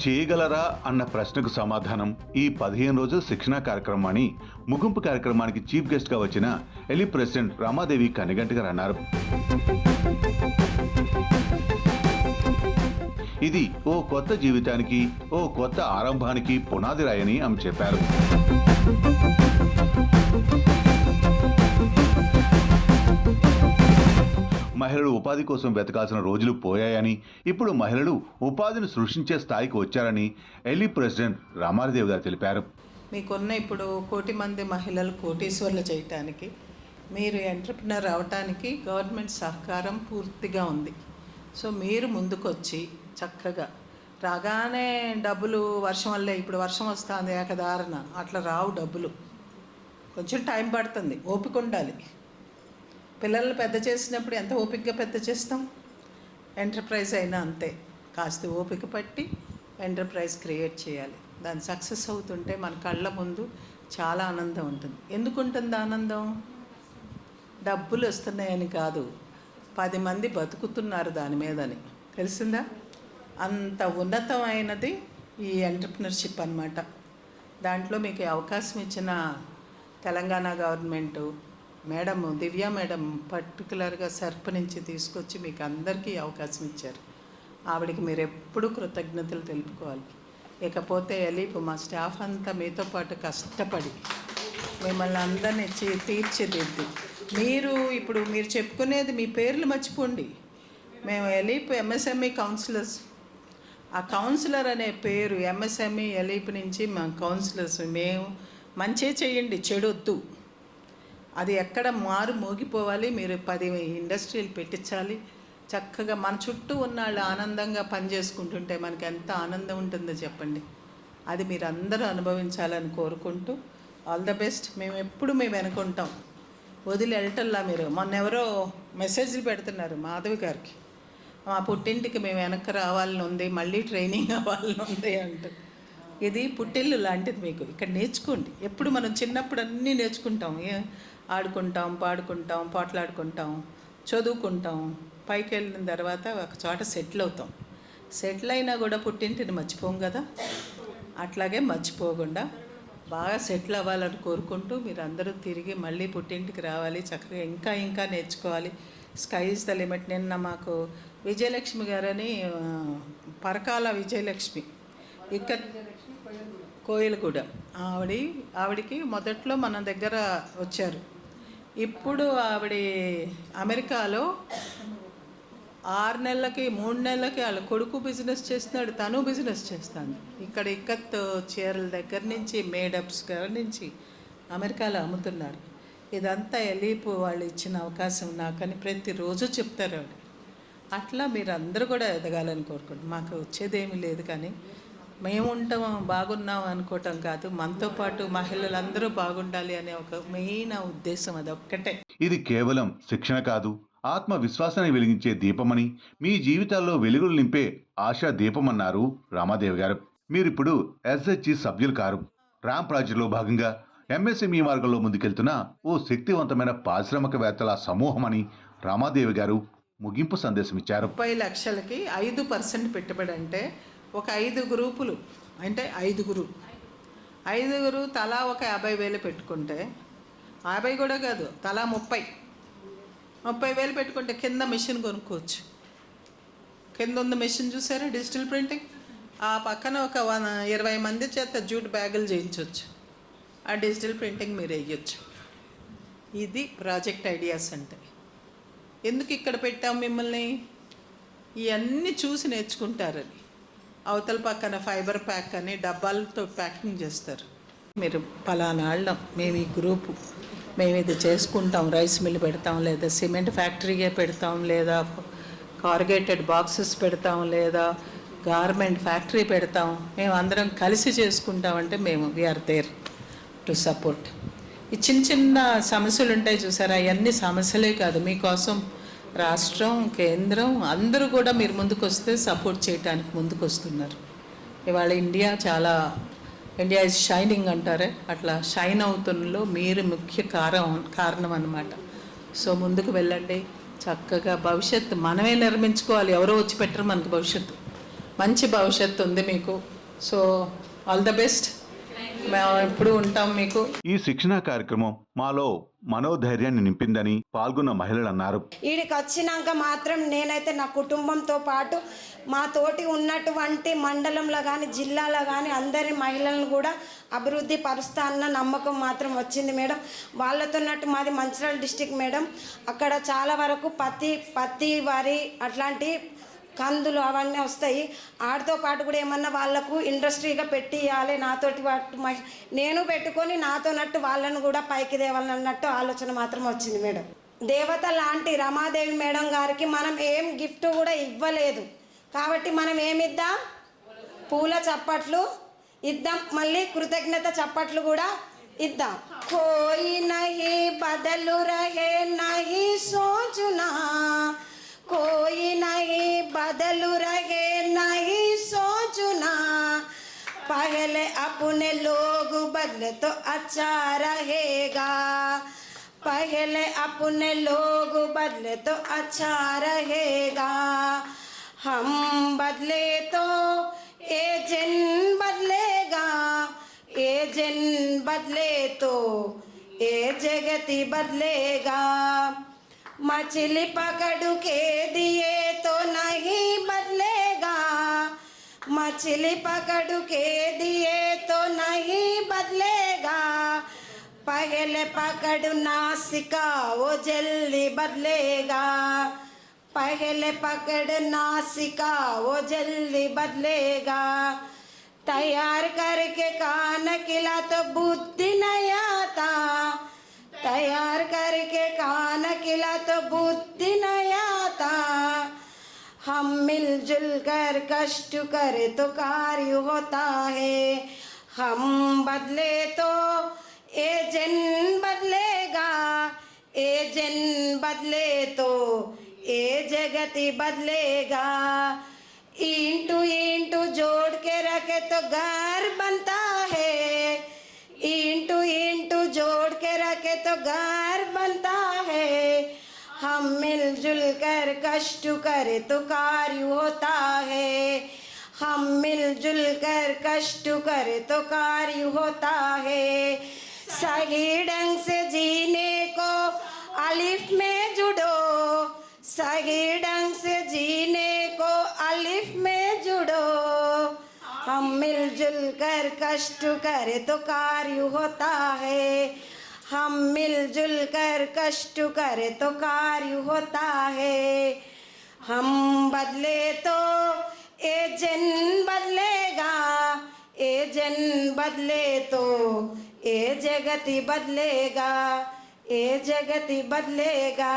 చేయగలరా అన్న ప్రశ్నకు సమాధానం ఈ పదిహేను రోజుల శిక్షణా కార్యక్రమాన్ని ముగింపు కార్యక్రమానికి చీఫ్ గెస్ట్గా వచ్చిన ఎలి ప్రెసిడెంట్ రామాదేవి కనిగంటి గారు అన్నారు. ఇది ఓ కొత్త జీవితానికి ఓ కొత్త ఆరంభానికి పునాది రాయని ఆమె చెప్పారు. ఉపాధి కోసం వెతకాల్సిన రోజులు పోయాయని ఇప్పుడు మహిళలు ఉపాధిని సృష్టించే స్థాయికి వచ్చారని ఎల్లి ప్రెసిడెంట్ రామారదేవ్ గారు తెలిపారు. మీకున్న ఇప్పుడు కోటి మంది మహిళలు కోటీశ్వర్లు చేయటానికి మీరు ఎంటర్ప్రినర్ అవటానికి గవర్నమెంట్ సహకారం పూర్తిగా ఉంది. సో మీరు ముందుకొచ్చి చక్కగా రాగానే డబ్బులు వర్షం వల్లే ఇప్పుడు వర్షం వస్తుంది ఏకదారణ అట్లా రావు డబ్బులు. కొంచెం టైం పడుతుంది ఓపిక ఉండాలి. పిల్లల్ని పెద్ద చేసినప్పుడు ఎంత ఓపికగా పెద్ద చేస్తాం? ఎంటర్ప్రైజ్ అయినా అంతే. కాస్త ఓపిక పట్టి ఎంటర్ప్రైజ్ క్రియేట్ చేయాలి. దాని సక్సెస్ అవుతుంటే మన కళ్ళ ముందు చాలా ఆనందం ఉంటుంది. ఎందుకు ఉంటుంది ఆనందం? డబ్బులు వస్తున్నాయని కాదు. పది మంది బతుకుతున్నారు దాని మీదని. తెలిసిందా? అంత ఉన్నతమైనది ఈ ఎంటర్ప్రినర్షిప్ అన్నమాట. దాంట్లో మీకు అవకాశం ఇచ్చిన Telangana government madam Divya madam పర్టికులర్గా సర్ప నుంచి తీసుకొచ్చి మీకు అందరికీ అవకాశం ఇచ్చారు. ఆవిడకి మీరు ఎప్పుడూ కృతజ్ఞతలు తెలుపుకోవాలి. ఇకపోతే ఎలీపు మా స్టాఫ్ అంతా మీతో పాటు కష్టపడి మిమ్మల్ని అందరినీ తీర్చిదిద్ది. మీరు ఇప్పుడు మీరు చెప్పుకునేది మీ పేర్లు మర్చిపోండి. మేము ఎలీప్ ఎంఎస్ఎంఈ కౌన్సిలర్స్. ఆ కౌన్సిలర్ అనే పేరు ఎంఎస్ఎంఈ ఎలీప్ నుంచి మా కౌన్సిలర్స్. మేము మంచి చేయండి చెడొద్దు. అది ఎక్కడ మారు మోగిపోవాలి మీరు పది ఇండస్ట్రీలు పెట్టించాలి. చక్కగా మన చుట్టూ ఉన్న వాళ్ళు ఆనందంగా పనిచేసుకుంటుంటే మనకి ఎంత ఆనందం ఉంటుందో చెప్పండి. అది మీరు అందరూ అనుభవించాలని కోరుకుంటూ ఆల్ ద బెస్ట్ మేము ఎప్పుడు మేము వెనుకుంటాం. వదిలి వెళ్ళటల్లా మీరు. మొన్న ఎవరో మెసేజ్లు పెడుతున్నారు మాధవి గారికి. మా పుట్టింటికి మేము వెనక్కి రావాలని ఉంది మళ్ళీ ట్రైనింగ్ అవ్వాలని ఉంది అంటూ. ఇది పుట్టిల్లు లాంటిది మీకు. ఇక్కడ నేర్చుకోండి. ఎప్పుడు మనం చిన్నప్పుడు అన్నీ నేర్చుకుంటాం. ఏ- ఆడుకుంటాం పాడుకుంటాం పోట్లాడుకుంటాం చదువుకుంటాం. పైకి వెళ్ళిన తర్వాత ఒక చోట సెటిల్ అవుతాం. సెటిల్ అయినా కూడా పుట్టింటిని మర్చిపోం కదా. అట్లాగే మర్చిపోకుండా బాగా సెటిల్ అవ్వాలని కోరుకుంటూ మీరు అందరూ తిరిగి మళ్ళీ పుట్టింటికి రావాలి. చక్కగా ఇంకా ఇంకా నేర్చుకోవాలి. Sky is the limit. నిన్న మాకు విజయలక్ష్మి గారని పరకాల విజయలక్ష్మి ఇక్కడ కోయిలగూడ. ఆవిడ ఆవిడికి మొదట్లో మన దగ్గర వచ్చారు. ఇప్పుడు ఆవిడ అమెరికాలో ఆరు నెలలకి మూడు నెలలకి వాళ్ళ కొడుకు బిజినెస్ చేస్తున్నాడు తను బిజినెస్ చేస్తాను ఇక్కడ ఇక్కత్ చీరల దగ్గర నుంచి మేడప్స్ దగ్గర నుంచి అమెరికాలో అమ్ముతున్నారు. ఇదంతా ఎలీపు వాళ్ళు ఇచ్చిన అవకాశం నాకని ప్రతిరోజు చెప్తారు అట్లా మీరు అందరూ కూడా ఎదగాలని కోరుకోండి మాకు వచ్చేదేమీ లేదు కానీ మేము ఉంటాం బాగున్నాం అనుకోవటం కాదు. మనతో పాటు మహిళలందరూ బాగుండాలి అనే ఒక మెయిన్ ఉద్దేశం అది ఒక్కటే. ఇది కేవలం శిక్షణ కాదు. ఆత్మవిశ్వాసాన్ని వెలిగించే దీపమని మీ జీవితాల్లో వెలుగులు నింపే ఆశా దీపమన్నారు రామాదేవి గారు. మీరిప్పుడు ఎస్హెచ్జి సభ్యులు కారు. ర్యామ్ ప్రాజెక్టులో భాగంగా ఎంఎస్ఎంఈ మార్గంలో ముందుకెళ్తున్న ఓ శక్తివంతమైన పారిశ్రామికవేత్తల సమూహమని రామాదేవి గారు ముగింపు సందేశం ఇచ్చారు ముప్పై లక్షలకి ఐదు పర్సెంట్ పెట్టుబడి అంటే ఒక ఐదు గ్రూపులు అంటే ఐదుగురు. ఐదుగురు తలా ఒక యాభై వేలు పెట్టుకుంటే యాభై కూడా కాదు తలా ముప్పై. ముప్పై వేలు పెట్టుకుంటే కింద మిషన్ కొనుక్కోవచ్చు. కింద ఉన్న మిషన్ చూసారా డిజిటల్ ప్రింటింగ్? ఆ పక్కన ఒక వన్ ఇరవై మంది చేత జూట్ బ్యాగులు చేయించవచ్చు ఆ డిజిటల్ ప్రింటింగ్ మీరు వేయచ్చు. ఇది ప్రాజెక్ట్ ఐడియాస్ అంటే. ఎందుకు ఇక్కడ పెట్టాం మిమ్మల్ని? ఇవన్నీ చూసి నేర్చుకుంటారని. అవతల పక్కన ఫైబర్ ప్యాక్ అని డబ్బాలతో ప్యాకింగ్ చేస్తారు. మీరు పలానా వాళ్ళం మేము ఈ గ్రూపు మేము ఇది చేసుకుంటాం రైస్ మిల్ పెడతాం లేదా సిమెంట్ ఫ్యాక్టరీయే పెడతాం లేదా కార్గేటెడ్ బాక్సెస్ పెడతాం లేదా గార్మెంట్ ఫ్యాక్టరీ పెడతాం. మేము అందరం కలిసి చేసుకుంటామంటే మేము వీఆర్ దేర్ టు సపోర్ట్ ఈ చిన్న చిన్న సమస్యలు ఉంటాయి చూసారా? అవన్నీ సమస్యలే కాదు. మీకోసం రాష్ట్రం కేంద్రం అందరూ కూడా మీరు ముందుకు వస్తే సపోర్ట్ చేయడానికి ముందుకు వస్తున్నారు ఇవాళ ఇండియా చాలా ఇండియా ఇస్ షైనింగ్ అంటారే అట్లా షైన్ అవుతున్నలో మీరు ముఖ్య కారణం కారణం అన్నమాట సో ముందుకు వెళ్ళండి. చక్కగా భవిష్యత్తు మనమే నిర్మించుకోవాలి. ఎవరో వచ్చి పెట్టరు మనకు భవిష్యత్తు. మంచి భవిష్యత్తు ఉంది మీకు. సో ఆల్ ద బెస్ట్ మేము ఎప్పుడు ఉంటాం మీకు? ఈ శిక్షణా కార్యక్రమం మాలో మనోధైర్యాన్ని నింపిందని పాల్గొన్న మహిళలు అన్నారు. ఈడికి వచ్చినాక మాత్రం నేనైతే నా కుటుంబంతో పాటు మా తోటి ఉన్నటువంటి మండలంలో కానీ జిల్లాలో కానీ అందరి మహిళలను కూడా అభివృద్ధి పరుస్తా అన్న నమ్మకం మాత్రం వచ్చింది మేడం. వాళ్ళతో ఉన్నట్టు మాది మంచిర్యాల డిస్టిక్ మేడం. అక్కడ చాలా వరకు పత్తి పత్తి వరి అట్లాంటి కందులు అవన్నీ వస్తాయి. ఆడితో పాటు కూడా ఏమన్నా వాళ్ళకు ఇండస్ట్రీగా పెట్టి ఇవ్వాలి నాతోటి వాటి నేను పెట్టుకొని నాతో నట్టు వాళ్ళను కూడా పైకి దేవాలన్నట్టు ఆలోచన మాత్రం వచ్చింది మేడం. దేవత లాంటి రమాదేవి మేడం గారికి మనం ఏం గిఫ్ట్ కూడా ఇవ్వలేదు. కాబట్టి మనం ఏమిద్దాం? పూల చప్పట్లు ఇద్దాం. మళ్ళీ కృతజ్ఞత చప్పట్లు కూడా ఇద్దాం. కోయి నహి బదలు రహే నహి సోచునా पहले अपने लोग बदले तो अच्छा रहेगा। पहले अपने लोग बदले तो अच्छा रहेगा। हम बदले तो ये जिन बदलेगा ये जिन बदले तो ये जगती बदलेगा। मछली पकड़ के दिए तो नहीं मछली पकड़ के दिए तो नहीं बदलेगा। पहले पकड़ना सिखा वो जल्दी बदलेगा। पहले पकड़ना सिखा वो जल्दी बदलेगा। तैयार करके कान किला तो बुद्धि नहीं आता। तैयार करके कान किला तो बुद्धि नहीं हम मिलजुल कर कष्ट करे तो कार्य होता है। हम बदले तो ये जन बदलेगा ये जन बदले तो ये जगति बदलेगा। इंटू इंटू जोड़ के रखे तो घर बनता है। इंटू इंटू जोड़ के रखे तो घर बनता हम मिलजुल कर कष्ट करे तो कार्य होता है। हम मिलजुल कर कष्ट करे तो कार्य होता है। सही ढंग से जीने को अलिफ में जुड़ो। सही ढंग से जीने को अलिफ में जुड़ो। हम मिलजुल कर कष्ट करे तो कार्य होता है। हम मिलजुल कर कष्ट करे तो कार्य होता है। हम बदले तो ए जन बदलेगा, ए जन बदले तो ए जगति बदलेगा, ए जगति बदलेगा।